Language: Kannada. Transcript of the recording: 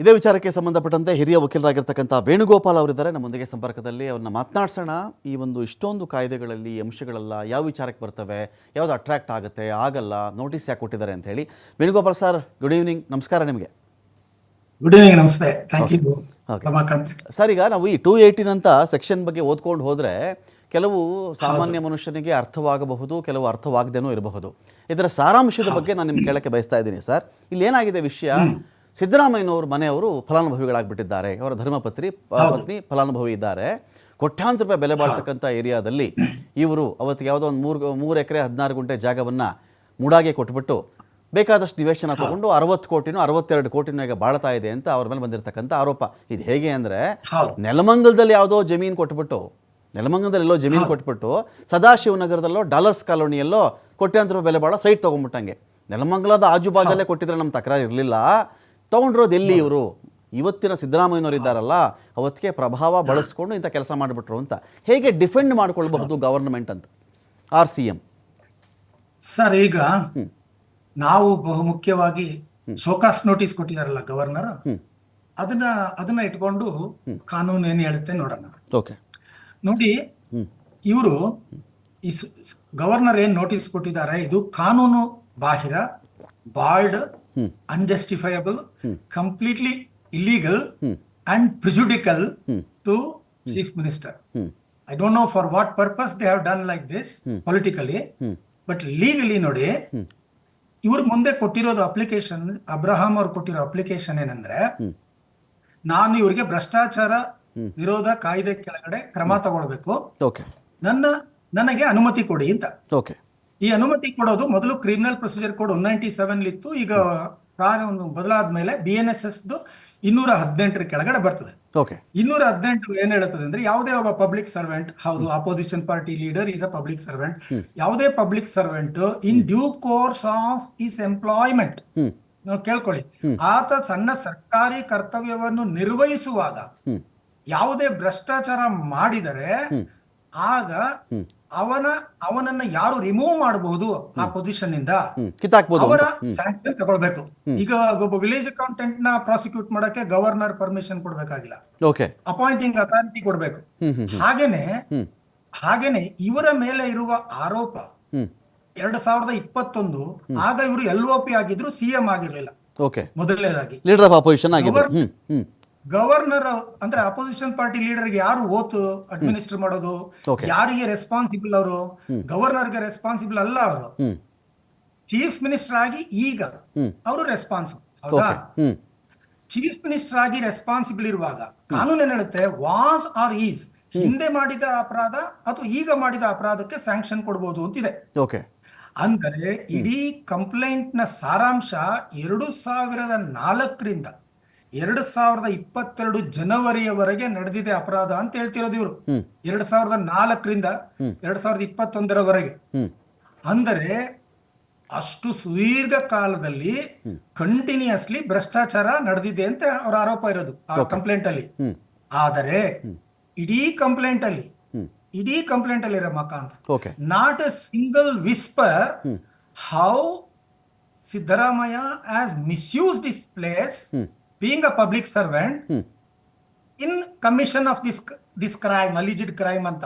ಇದೇ ವಿಚಾರಕ್ಕೆ ಸಂಬಂಧಪಟ್ಟಂತೆ ಹಿರಿಯ ವಕೀಲರಾಗಿರ್ತಕ್ಕಂಥ ವೇಣುಗೋಪಾಲ್ ಅವರಿದ್ದಾರೆ. ನಮ್ಮೊಂದಿಗೆ ಸಂಪರ್ಕದಲ್ಲಿ ಅವ್ರನ್ನ ಮಾತನಾಡ್ಸೋಣ. ಈ ಒಂದು ಇಷ್ಟೊಂದು ಕಾಯ್ದೆಗಳಲ್ಲಿ ಅಂಶಗಳೆಲ್ಲ ಯಾವ ವಿಚಾರಕ್ಕೆ ಬರ್ತವೆ ಯಾವುದು ಅಟ್ರಾಕ್ಟ್ ಆಗುತ್ತೆ ಆಗಲ್ಲ ನೋಟಿಸ್ ಯಾಕೆ ಕೊಟ್ಟಿದ್ದಾರೆ ಅಂತ ಹೇಳಿ. ವೇಣುಗೋಪಾಲ್ ಸರ್ ಗುಡ್ ಈವ್ನಿಂಗ್ ನಮಸ್ಕಾರ ನಿಮಗೆ. ಗುಡ್ ಈವ್ನಿಂಗ್ ನಮಸ್ತೆ. ಥ್ಯಾಂಕ್ ಯು ಸರ್ ಈಗ ನಾವು ಈ ಟೂ ಏಯ್ಟೀನ್ ಅಂತ ಸೆಕ್ಷನ್ ಬಗ್ಗೆ ಓದ್ಕೊಂಡು ಹೋದರೆ ಕೆಲವು ಸಾಮಾನ್ಯ ಮನುಷ್ಯನಿಗೆ ಅರ್ಥವಾಗಬಹುದು ಕೆಲವು ಅರ್ಥವಾಗದೇನೂ ಇರಬಹುದು. ಇದರ ಸಾರಾಂಶದ ಬಗ್ಗೆ ನಾನು ನಿಮ್ಗೆ ಕೇಳಕ್ಕೆ ಬಯಸ್ತಾ ಇದ್ದೀನಿ ಸರ್ ಇಲ್ಲಿ ಏನಾಗಿದೆ ವಿಷಯ ಸಿದ್ದರಾಮಯ್ಯನವರು ಮನೆಯವರು ಫಲಾನುಭವಿಗಳಾಗ್ಬಿಟ್ಟಿದ್ದಾರೆ. ಅವರ ಧರ್ಮಪತ್ರಿ ಪತ್ನಿ ಫಲಾನುಭವಿ ಇದ್ದಾರೆ. ಕೋಟ್ಯಾಂತರ ರೂಪಾಯಿ ಬೆಲೆ ಬಾಳ್ತಕ್ಕಂಥ ಏರಿಯಾದಲ್ಲಿ ಇವರು ಅವತ್ತಿಗೆ ಯಾವುದೋ ಒಂದು ಮೂರು ಮೂರು ಎಕರೆ ಹದಿನಾರು ಗುಂಟೆ ಜಾಗವನ್ನು ಮೂಡಾಗೆ ಕೊಟ್ಬಿಟ್ಟು ಬೇಕಾದಷ್ಟು ನಿವೇಶನ ತಗೊಂಡು ಅರವತ್ತು ಕೋಟಿನೂ ಅರವತ್ತೆರಡು ಕೋಟಿನೂ ಈಗ ಬಾಳ್ತಾ ಇದೆ ಅಂತ ಅವ್ರ ಮೇಲೆ ಬಂದಿರತಕ್ಕಂಥ ಆರೋಪ. ಇದು ಹೇಗೆ ಅಂದರೆ ನೆಲಮಂಗಲದಲ್ಲಿ ಯಾವುದೋ ಜಮೀನು ಕೊಟ್ಬಿಟ್ಟು ನೆಲಮಂಗಲದಲ್ಲಿ ಎಲ್ಲೋ ಜಮೀನು ಕೊಟ್ಬಿಟ್ಟು ಸದಾಶಿವನಗರದಲ್ಲೋ ಡಾಲರ್ಸ್ ಕಾಲೋನಿಯಲ್ಲೋ ಕೋಟ್ಯಾಂತರ ರೂಪಾಯಿ ಬೆಲೆ ಬಾಳೋ ಸೈಟ್ ತೊಗೊಂಡ್ಬಿಟ್ಟಂಗೆ ನೆಲಮಂಗಲದ ಆಜುಬಾಜಲ್ಲೇ ಕೊಟ್ಟಿದ್ರೆ ನಮ್ಮ ತಕರಾರು ಇರಲಿಲ್ಲ. ತೊಗೊಂಡಿರೋದು ಎಲ್ಲಿ ಇವರು? ಇವತ್ತಿನ ಸಿದ್ದರಾಮಯ್ಯನವರು ಇದ್ದಾರಲ್ಲ ಅವತ್ತಿಗೆ ಪ್ರಭಾವ ಬಳಸ್ಕೊಂಡು ಇಂಥ ಕೆಲಸ ಮಾಡಿಬಿಟ್ರು ಅಂತ. ಹೇಗೆ ಡಿಫೆಂಡ್ ಮಾಡ್ಕೊಳ್ಬಹುದು ಗವರ್ನಮೆಂಟ್ ಅಂತ? R C M. ಸರ್ ಈಗ ನಾವು ಬಹುಮುಖ್ಯವಾಗಿ ಶೋಕಾಸ್ ನೋಟಿಸ್ ಕೊಟ್ಟಿದಾರಲ್ಲ ಗವರ್ನರ್? ಅದನ್ನ ಅದನ್ನ ಇಟ್ಕೊಂಡು ಕಾನೂನು ಏನ್ ಹೇಳುತ್ತೆ ನೋಡೋಣ. ಓಕೆ. ನೋಡಿ ಇವರು ಗವರ್ನರ್ ಏನ್ ನೋಟಿಸ್ ಕೊಟ್ಟಿದ್ದಾರೆ ಇದು ಕಾನೂನು ಬಾಹಿರ bald unjustifiable completely illegal and prejudicial to chief minister I don't know for what purpose they have done like this politically but legally ನೋಡಿ ಇವ್ರ ಮುಂದೆ ಕೊಟ್ಟಿರೋದು ಅಪ್ಲಿಕೇಶನ್ ಅಬ್ರಹಾಂ ಅವ್ರು ಕೊಟ್ಟಿರೋ ಅಪ್ಲಿಕೇಶನ್ ಏನಂದ್ರೆ ನಾನು ಇವ್ರಿಗೆ ಭ್ರಷ್ಟಾಚಾರ ವಿರೋಧ ಕಾಯ್ದೆ ಕೆಳಗಡೆ ಕ್ರಮ ತಗೊಳ್ಬೇಕು. ನನ್ನ ನನಗೆ ಅನುಮತಿ ಕೊಡಿ ಅಂತ. ಓಕೆ. ಈ ಅನುಮತಿ ಕೊಡೋದು ಮೊದಲು criminal procedure code one ninety seven ಇತ್ತು ಈಗ ಒಂದು ಬದಲಾದ ಮೇಲೆ ಬಿ ಎನ್ ಎಸ್ ಎಸ್ ಇನ್ನೂರ ಹದಿನೆಂಟರ ಕೆಳಗಡೆ ಬರ್ತದೆ. ಇನ್ನೂರ ಹದಿನೆಂಟು ಏನ್ ಹೇಳುತ್ತದೆ ಅಂದ್ರೆ ಯಾವುದೇ ಒಬ್ಬ ಪಬ್ಲಿಕ್ ಸರ್ವೆಂಟ್ ಹೌದು opposition party leader is a public servant ಯಾವುದೇ public servant in due course of his employment ಕೇಳ್ಕೊಳ್ಳಿ. ಆತ ಸಣ್ಣ ಸರ್ಕಾರಿ ಕರ್ತವ್ಯವನ್ನು ನಿರ್ವಹಿಸುವಾಗ ಯಾವುದೇ ಭ್ರಷ್ಟಾಚಾರ ಮಾಡಿದರೆ ಆಗ ಅವನ ಅವನನ್ನ ಯಾರು ರಿಮೂವ್ ಮಾಡಬಹುದು ಆ ಪೊಸಿಷನ್ ಇಂದ ಅವರ ಸ್ಯಾಂಕ್ಷನ್ ತಗೊಳ್ಬೇಕು. ಈಗ ಒಬ್ಬ ವಿಲೇಜ್ ಅಕೌಂಟೆಂಟ್ನ ಪ್ರಾಸಿಕ್ಯೂಟ್ ಮಾಡಕ್ಕೆ ಗವರ್ನರ್ ಪರ್ಮಿಷನ್ ಕೊಡ್ಬೇಕಾಗಿಲ್ಲ. ಓಕೆ. ಅಪಾಯಿಂಟಿಂಗ್ ಅಥಾರಿಟಿ ಕೊಡ್ಬೇಕು. ಹಾಗೇನೆ ಹಾಗೇನೆ ಇವರ ಮೇಲೆ ಇರುವ ಆರೋಪ ಎರಡ್ ಸಾವಿರದ ಇಪ್ಪತ್ತೊಂದು ಆಗ ಇವರು ಎಲ್ ಒ ಪಿ ಆಗಿದ್ರು ಸಿಎಂ ಆಗಿರ್ಲಿಲ್ಲ. ಮೊದಲನೇದಾಗಿ. ಲೀಡರ್ ಆಫ್ ಅಪೋಸಿಷನ್ ಆಗಿದ್ರು. ಗವರ್ನರ್ ಅಂದ್ರೆ ಅಪೋಸಿಷನ್ ಪಾರ್ಟಿ ಲೀಡರ್ಗೆ ಯಾರು ಓತು ಅಡ್ಮಿನಿಸ್ಟರ್ ಮಾಡೋದು? ಯಾರಿಗೆ ರೆಸ್ಪಾನ್ಸಿಬಲ್ ಅವರು? ಗವರ್ನರ್ಗೆ ರೆಸ್ಪಾನ್ಸಿಬಲ್ ಅಲ್ಲ ಅವರು. ಚೀಫ್ ಮಿನಿಸ್ಟರ್ ಆಗಿ ಈಗ. ಅವರು ರೆಸ್ಪಾನ್ಸಿಬಲ್ ಹೌದಾ? ಚೀಫ್ ಮಿನಿಸ್ಟರ್ ಆಗಿ ರೆಸ್ಪಾನ್ಸಿಬಲ್ ಇರುವಾಗ ಕಾನೂನು ಏನ್ ಹೇಳುತ್ತೆ? ವಾಸ್ ಆರ್ ಈಸ್ ಹಿಂದೆ ಮಾಡಿದ ಅಪರಾಧ ಅಥವಾ ಈಗ ಮಾಡಿದ ಅಪರಾಧಕ್ಕೆ ಸ್ಯಾಂಕ್ಷನ್ ಕೊಡಬಹುದು ಅಂತಿದೆ. ಅಂದರೆ ಇಡೀ ಕಂಪ್ಲೇಂಟ್ನ ಸಾರಾಂಶ ಎರಡು ಸಾವಿರದ ನಾಲ್ಕರಿಂದ ಎರಡು ಸಾವಿರದ ಇಪ್ಪತ್ತೆರಡು ಜನವರಿಯವರೆಗೆ ನಡೆದಿದೆ ಅಪರಾಧ ಅಂತ ಹೇಳ್ತಿರೋದು ಇವರು. ಎರಡ್ ಸಾವಿರದ ನಾಲ್ಕರಿಂದ ಎರಡ್ ಸಾವಿರದ ಇಪ್ಪತ್ತೊಂದರವರೆಗೆ. ಅಂದರೆ ಅಷ್ಟು ಸುದೀರ್ಘ ಕಾಲದಲ್ಲಿ ಕಂಟಿನ್ಯೂಸ್ಲಿ ಭ್ರಷ್ಟಾಚಾರ ನಡೆದಿದೆ ಅಂತ ಅವರ ಆರೋಪ ಇರೋದು ಆ ಕಂಪ್ಲೇಂಟ್ ಅಲ್ಲಿ. ಆದರೆ ಇಡೀ ಕಂಪ್ಲೇಂಟ್ ಅಲ್ಲಿ ಇಡೀ ಕಂಪ್ಲೇಂಟ್ ಅಲ್ಲಿ ರಮಾಕಾಂತ್ ಅಂತ not a single whisper how Siddaramaiah has misuse this place, being a public servant, in commission of this this crime, alleged crime ಅಂತ